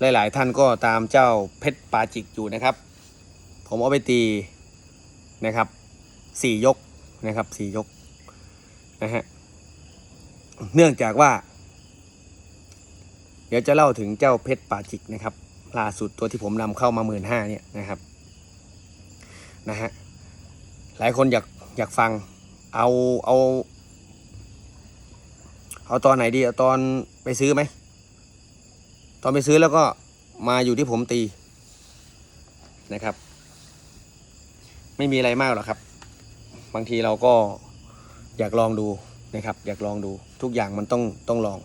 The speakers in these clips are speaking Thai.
หลายๆท่านก็ตามเจ้าเพชรปาจิกอยู่นะครับ ผมเอาไปตีนะครับสี่ยกนะครับสี่ยกนะฮะเนื่องจากว่า เดี๋ยวจะเล่าถึงเจ้าเพชรปาจิกนะครับล่าสุดตัวที่ผมนำเข้ามาหมื่นห้าเนี่ยนะครับนะฮะหลายคนอยากอยากฟังเอาเอา เอาตอนไหนดีเอาตอนไปซื้อไหม อนไปซื้อแล้วก็มาอยู่ที่ผมตีนะครับ ไม่มีอะไรมากหรอกครับ บางทีเราก็อยากลองดูนะครับ อยากลองดูทุกอย่างมันต้องต้องลอง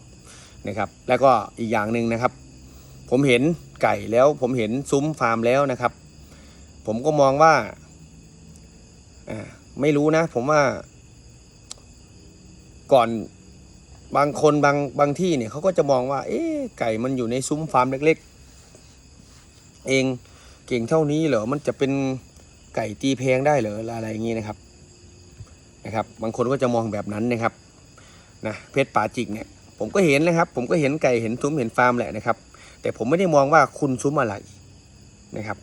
นะครับ แล้วก็อีกอย่างหนึ่งนะครับ ผมเห็นไก่แล้วผมเห็นซุ้มฟาร์มแล้วนะครับ ผมก็มองว่าอ่าไม่รู้นะ ผมว่าก่อน บางคนบางบางที่เนี่ยเขาก็จะมองว่า เอ๊ะไก่มันอยู่ในซุ้มฟาร์มเล็ก ๆ เองเก่งเท่านี้เหรอมันจะเป็นไก่ตีแพงได้เหรออะไรอย่างนี้นะครับนะครับ บางคนก็จะมองแบบนั้นนะครับนะเพชรป่าจิกเนี่ยผมก็เห็นนะครับ ผมก็เห็นไก่เห็นซุ้มเห็นฟาร์มแหละนะครับ แต่ผมไม่ได้มองว่าคุณซุ้มอะไรนะครับ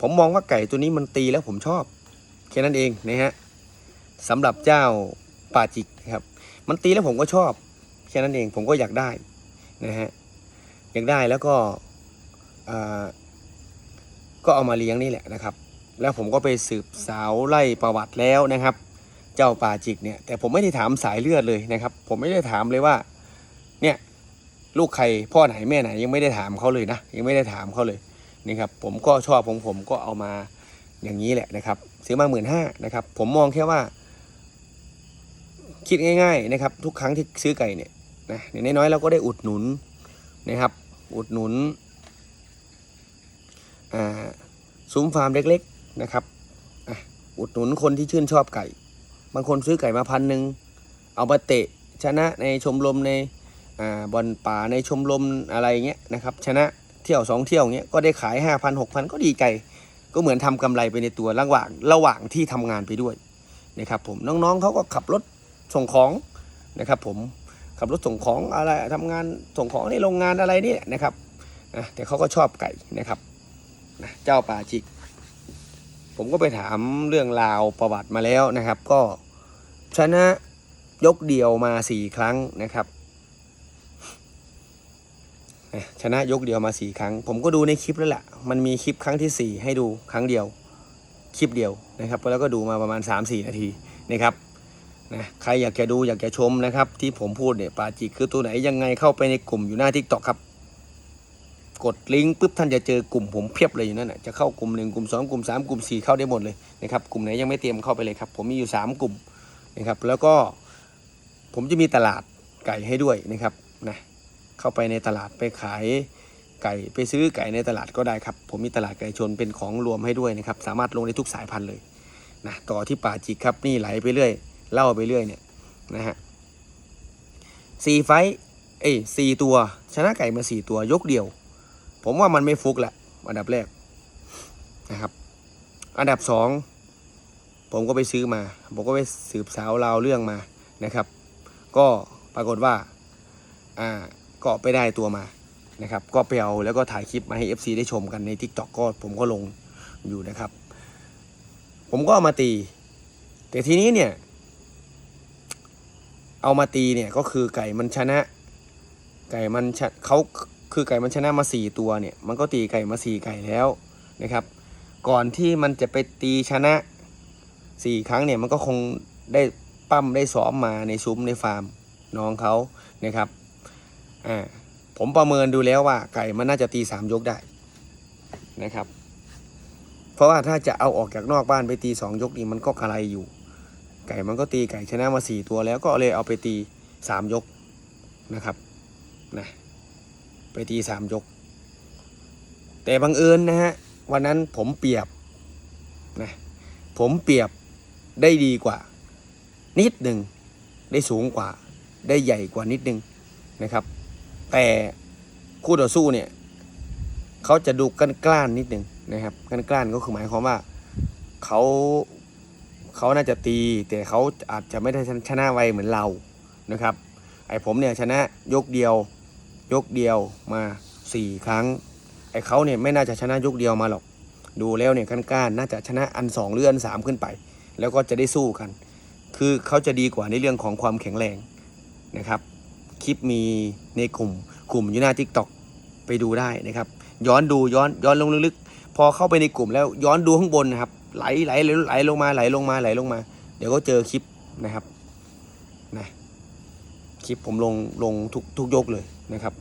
ผมมองว่าไก่ตัวนี้มันตีแล้วผมชอบแค่นั้นเองนะฮะสำหรับเจ้าป่าจิกนะครับ มันตีแล้วผมก็ชอบ ค่นั้นเองผมก็อยากได้นะฮะอยากได้แล้วก็อ่าก็เอามาเลี้ยงนี่แหละนะครับ แล้วผมก็ไปสืบสาวไล่ประวัติแล้วนะครับ เจ้าป่าจิกเนี่ยแต่ผมไม่ได้ถามสายเลือดเลยนะครับ ผมไม่ได้ถามเลยว่าเนี่ยลูกใครพ่อไหนแม่ไหนยังไม่ได้ถามเขาเลยนะยังไม่ได้ถามเขาเลยนี่ครับผมก็ชอบของผมก็เอามาอย่างนี้แหละนะครับ ซื้อมาหมื่นห้านะครับผมมองแค่ว่า คิดง่าย ๆนะครับ ทุกครั้งที่ซื้อไก่เนี่ย นะอย่างน้อยๆเราก็ได้อุดหนุนนะครับ อุดหนุนซุ้มฟาร์มเล็กๆนะครับอ,อุดหนุนคนที่ชื่นชอบไก่ บางคนซื้อไก่มาพันหนึ่งเอามาเตะชนะในชมรมในอบอลป่าในชมรมอะไรเงี้ยนะครับชนะเที่ยวสองเที่ยวเงี้ยก็ได้ขายห้าพันหกพันก็ดีใจก็เหมือนทำกำไรไปในตัวระหว่างระหว่างที่ทำงานไปด้วยนะครับผมน้องๆเขาก็ขับรถส่งของนะครับผม ขับรถส่งของอะไรทำงานส่งของในโรงงานอะไรนี่นะครับนะแต่เขาก็ชอบไก่นะครับนะเจ้าป่าจิก ผมก็ไปถามเรื่องราวประวัติมาแล้วนะครับ ก็ชนะยกเดียวมาสี่ครั้งนะครับชนะยกเดียวมาสี่ครั้ง ผมก็ดูในคลิปแล้วแหละมันมีคลิปครั้งที่สี่ให้ดูครั้งเดียว คลิปเดียวนะครับ แล้วก็ดูมาประมาณสามสี่นาทีนะครับ นะใครอยากจะดูอยากจะชมนะครับ ที่ผมพูดเนี่ยปลาจิคือตัวไหนยังไงเข้าไปในกลุ่มอยู่หน้าทิกตอกครับ กดลิงก์ปุ๊บท่านจะเจอกลุ่มผมเพียบเลยอยู่นั่นแหะจะเข้ากลุ่มหนึ่งกลุ่มสองกลุ่มสามกลุ่มสี่เข้าได้หมดเลยนะครับกลุ่มไหนยังไม่เตรียมเข้าไปเลยครับ ผมมีอยู่สามกลุ่มนะครับ แล้วก็ผมจะมีตลาดไก่ให้ด้วยนะครับนะเข้าไปในตลาดไปขายไก่ไปซื้อไก่ในตลาดก็ได้ครับผมมีตลาดไก่ชนเป็นของรวมให้ด้วยนะครับ สามารถลงได้ทุกสายพันธุ์เลยนะต่อที่ป่าจิกครับนี่ไหลไปเรื่อย เล่าไปเรื่อยเนี่ยนะฮะสี่ไฟเอ้สี่ตัว ชนะไก่มาสี่ตัวยกเดียว ผมว่ามันไม่ฟุกแหละอันดับแรกนะครับ อันดับสองผมก็ไปซื้อมา ผมก็ไปสืบสาวราวเรื่องมานะครับ ก็ปรากฏว่าอ่าก็ไปได้ตัวมานะครับ ก็ไปเอาแล้วก็ถ่ายคลิปมาให้ FC ได้ชมกันใน Tik t o อกก็ผมก็ลงอยู่นะครับ ผมก็เอามาตี แต่ทีนี้เนี่ย เอามาตีเนี่ยก็คือไก่มันชนะ ไก่มันชเขาคือไก่มันชนะมาสี่ตัวเนี่ยมันก็ตีไก่มาสี่ไก่แล้วนะครับ ก่อนที่มันจะไปตีชนะสี่ครั้งเนี่ยมันก็คงได้ปั้มได้ซ้อมมาในซุ้มในฟาร์มน้องเขานะครับอ่าผมประเมินดูแล้วว่าไก่มันน่าจะตีสามยกได้นะครับ เพราะว่าถ้าจะเอาออกจากนอกบ้านไปตีสองยกนี่มันก็กระไรอยู่ ไก่มันก็ตีไก่ชนะมาสี่ตัวแล้วก็เลยเอาไปตีสามยกนะครับนะไปตีสามยก แต่บังเอิญนะฮะวันนั้นผมเปรียบนะผมเปรียบได้ดีกว่า นิดหนึ่งได้สูงกว่าได้ใหญ่กว่านิดนึงนะครับ แต่คู่ต่อสู้เนี่ยเขาจะดูกันกล้านนิดนึงนะครับกันกล้านก็คือหมายความว่าเขา เขาน่าจะตีแต่เขาอาจจะไม่ได้ชนะไวเหมือนเรานะครับ ไอ้ผมเนี่ยชนะยกเดียวยกเดียวมาสี่ครั้ง ไอ้เขาเนี่ยไม่น่าจะชนะยกเดียวมาหรอก ดูแล้วเนี่ยก้านๆน่าจะชนะอันสองหรืออันสามขึ้นไป แล้วก็จะได้สู้กัน คือเขาจะดีกว่าในเรื่องของความแข็งแรงนะครับ คลิปมีในกลุ่มกลุ่มยูนาทิกตอกไปดูได้นะครับ ย้อนดูย้อนย้อนลงลึก พอเข้าไปในกลุ่มแล้วย้อนดูข้างบนนะครับไหลไหลไหลไหลลงมาไหลลงมาไหลลงมา เดี๋ยวก็เจอคลิปนะครับนะคลิปผมลงลงทุกทุกยกเลยนะครับ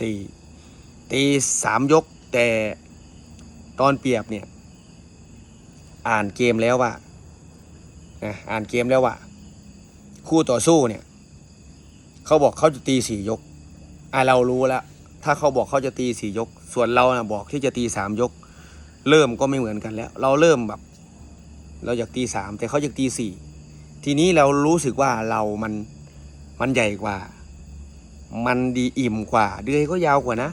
สี่ตีสามยกแต่ตอนเปรียบเนี่ย อ่านเกมแล้วว่านะอ่านเกมแล้วว่าคู่ต่อสู้เนี่ยเขาบอกเขาจะตีสี่ยกอะเรารู้แล้วถ้าเขาบอกเขาจะตีสี่ยก ส่วนเรานะบอกที่จะตีสามยก เริ่มก็ไม่เหมือนกันแล้ว เราเริ่มแบบ เราอยากตีสามแต่เขาอยากตีสี่ทีนี้เรารู้สึกว่าเรามันมันใหญ่กว่า มันดีอิ่มกว่า เดือยก็ยาวกว่านะ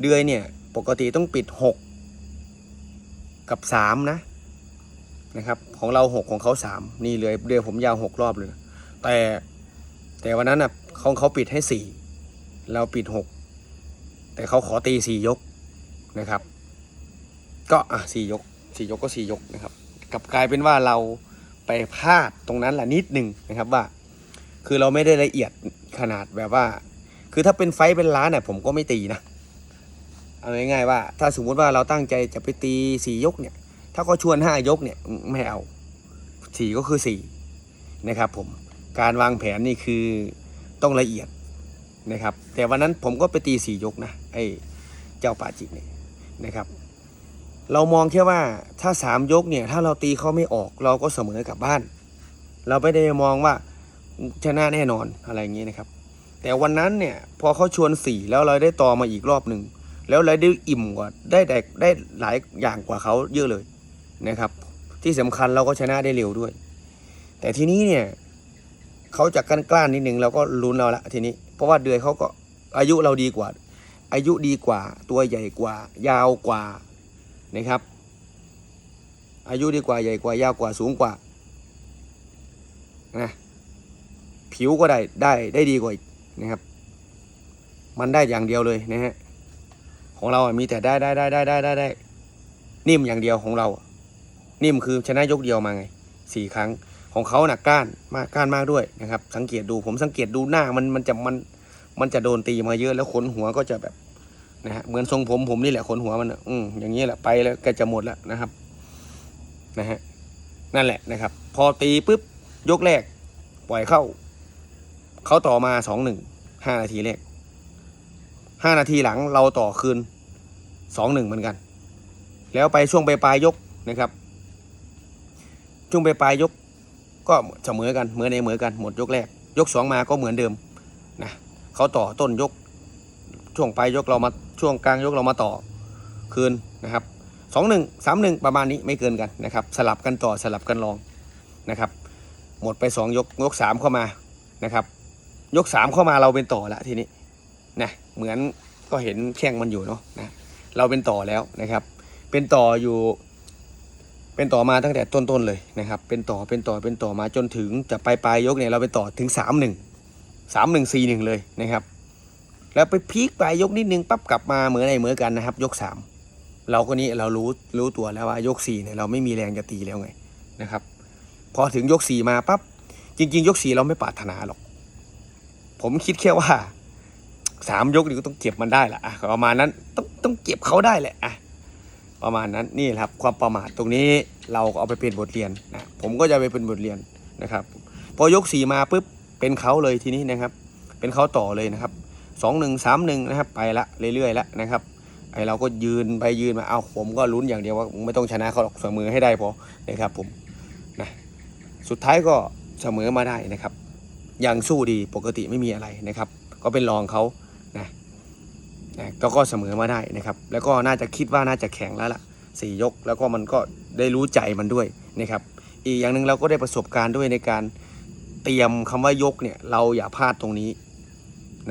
เดือยเนี่ย ปกติต้องปิดหกกับสามนะนะครับ ของเราหกของเขาสามนี่เลยเดือยผมยาวหกรอบเลย แต่แต่วันนั้นน่ะของเขาปิดให้สี่เราปิดหกแต่เขาขอตีสี่ยกนะครับ ก็อะสี่ยกสี่ยกก็สี่ยกนะครับกลับกลายเป็นว่าเราไปพลาดตรงนั้นแหละนิดหนึ่งนะครับว่า คือเราไม่ได้ละเอียดขนาดแบบว่า คือถ้าเป็นไฟเป็นล้านเนี่ยผมก็ไม่ตีนะเอาง่ายๆว่า ถ้าสมมุติว่าเราตั้งใจจะไปตีสี่ยกเนี่ย ถ้าเขาชวนห้ายกเนี่ยไม่เอาสี่ก็คือสี่นะครับ ผมการวางแผนนี่คือต้องละเอียดนะครับ แต่วันนั้นผมก็ไปตีสี่ยกนะไอ้เจ้าป่าจิกเนี่ยนะครับ เรามองแค่ว่าถ้าสามยกเนี่ย ถ้าเราตีเขาไม่ออกเราก็เสมอกลับบ้าน เราไม่ได้มองว่าชนะแน่นอนอะไรอย่างนี้นะครับ แต่วันนั้นเนี่ยพอเขาชวนสี่แล้วเราได้ต่อมาอีกรอบหนึ่งแล้วเราได้อิ่มกว่าได้ได้ได้หลายอย่างกว่าเขาเยอะเลยนะครับ ที่สำคัญเราก็ชนะได้เร็วด้วย แต่ทีนี้เนี่ยเขาจะกล้านกล้านนิดนึงเราก็ลุ้นเราละทีนี้ เพราะว่าเดือยเขาก็อายุเราดีกว่า อายุดีกว่า ตัวใหญ่กว่า ยาวกว่า นะครับ อายุดีกว่าใหญ่กว่ายาวกว่าสูงกว่านะผิวก็ได้ได้ได้ดีกว่าอีกนะครับ มันได้อย่างเดียวเลยนะฮะของเราอะมีแต่ได้ได้ได้ได้ได้ได้ได้นิ่มอย่างเดียวของเรา นิ่มคือชนะยกเดียวมาไงสี่ครั้งของเขาหนักก้านมากก้านมากด้วยนะครับ สังเกตดูผมสังเกตดูหน้ามันมันจะมันมันจะโดนตีมาเยอะแล้วขนหัวก็จะแบบ นะฮะเหมือนทรงผมผมนี่แหละขนหัวมันอืมอย่างนี้แหละไปแล้วแกจะหมดแล้วนะครับนะฮะนั่นแหละนะครับ พอตีปุ๊บยกแรก ปล่อยเข้า เขาต่อมาสองหนึ่งห้านาทีแรกห้านาทีหลังเราต่อคืนสองหนึ่งเหมือนกัน แล้วไปช่วงปลายปลายยกนะครับ ช่วงปลายปลายยก ก็เสมอกันเหมือนในเหมือนกันหมดยกแรก ยกสองมาก็เหมือนเดิมนะเขาต่อต้นยกช่วงปลายยกเรามา ช่วงกลางยกเรามาต่อคืนนะครับสองหนึ่งสามหนึ่งประมาณนี้ไม่เกินกันนะครับ สลับกันต่อสลับกันลองนะครับ หมดไปสองยกยกสามเข้ามานะครับ ยกสามเข้ามาเราเป็นต่อละทีนี้นะเหมือนก็เห็นแข้งมันอยู่เนาะนะเราเป็นต่อแล้วนะครับ เป็นต่ออยู่ เป็นต่อมาตั้งแต่ต้นๆเลยนะครับ เป็นต่อเป็นต่อเป็นต่อมาจนถึงจะปลายปลายยกเนี่ยเราไปต่อถึงสามหนึ่งสามหนึ่งสี่หนึ่งเลยนะครับ แล้วไปพีคปยกนิดนึงปั๊บกลับมาเหมือนไอ้เหมือนกันนะครับ ยกสามเราก็นี้เรารู้รู้ตัวแล้วว่ายกสี่เนี่ยเราไม่มีแรงจะตีแล้วไงนะครับ พอถึงยกสี่มาปั๊บจริง ๆ ยกสี่เราไม่ปรารถนาหรอก ผมคิดแค่ว่าสามยกนี่ก็ต้องเก็บมันได้ละอะประมาณนั้นต้องต้องเก็บเขาได้แหละอะประมาณนั้นนี่ครับความประมาทตรงนี้เราก็เอาไปเป็นบทเรียนนะผมก็จะไปเป็นบทเรียนนะครับ พอยกสี่มาปุ๊บเป็นเขาเลยทีนี้นะครับ เป็นเขาต่อเลยนะครับ สองหนึ่งสามหนึ่งนะครับไปละเรื่อยๆแล้วนะครับไอเราก็ยืนไปยืนมาเอาผมก็ลุ้นอย่างเดียวว่าไม่ต้องชนะเขาหรอกเสมอให้ได้พอนะครับผมนะสุดท้ายก็เสมอมาได้นะครับยังสู้ดีปกติไม่มีอะไรนะครับ ก็เป็นรองเขานะนะก็ก็เสมอมาได้นะครับ แล้วก็น่าจะคิดว่าน่าจะแข็งแล้วล่ะสี่ยก แล้วก็มันก็ได้รู้ใจมันด้วยนะครับ อีกอย่างหนึ่งเราก็ได้ประสบการณ์ด้วยในการเตรียมคำว่ายกเนี่ยเราอย่าพลาดตรงนี้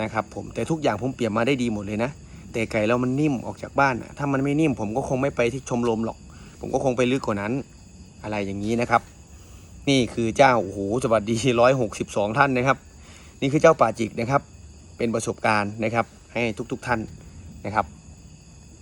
นะครับผมแต่ทุกอย่างผมเปลี่ยนมาได้ดีหมดเลยนะแต่ไก่เรามันนิ่มออกจากบ้านอะถ้ามันไม่นิ่มผมก็คงไม่ไปที่ชมรมหรอก ผมก็คงไปลึกกว่านั้น อะไรอย่างนี้นะครับ นี่คือเจ้าโอ้โหสวัสดีร้อยหกสิบสองท่านนะครับ นี่คือเจ้าป่าจิกนะครับ เป็นประสบการณ์นะครับ ให้ทุกๆทท่านนะครับ